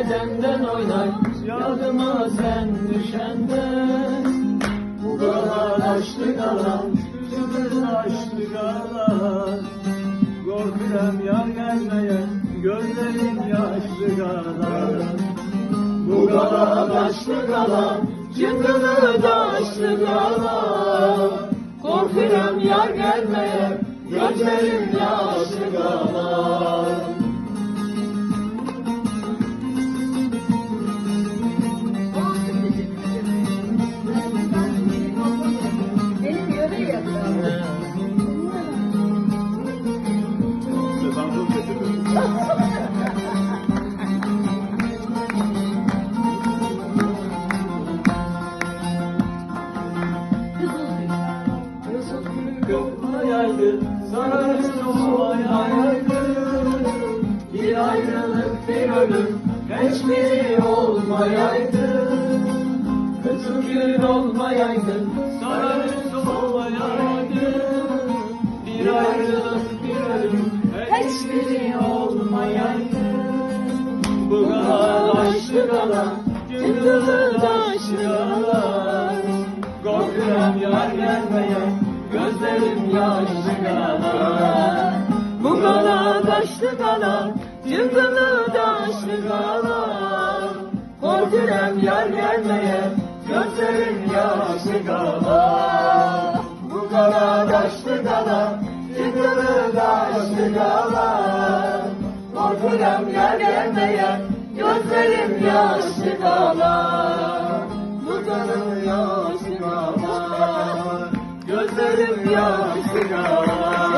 bedenden oynar Yardıma sen düşende Bu kadar açtı kalan Yüzümüz açtı kalan Korkuram yar gelmeye Gözlerim yaşlı kalan bu kadar açlık alan Cıngılı taşlık alan Korkuyorum yar gelmeye Gözlerim yaşlı Benim göre yapıyor. Stefan Ful getirdim Kızıl gülü kopmayaydı, sararı solmayaydı. Bir ayrılık bir ölüm, hiçbiri olmayaydı. Kızıl gül olmayaydı, sararı solmayaydı. Bir ayrılık bir ölüm, hiçbiri olmayaydı. Bu kadar açlık alan, cıngılı taşlı alan. Korkuyorum yar gelmeye, gözlerim yaşlı kalan. Bu kadar taşlı kalan, cıngılı taşlı kalan. Korkuyorum yar gelmeye, gözlerim yaşlı kalan. Bu kadar taşlı kalan, cıngılı taşlı kalan. Korkuyorum yar gelmeye, gözlerim yaşlı kalan. varım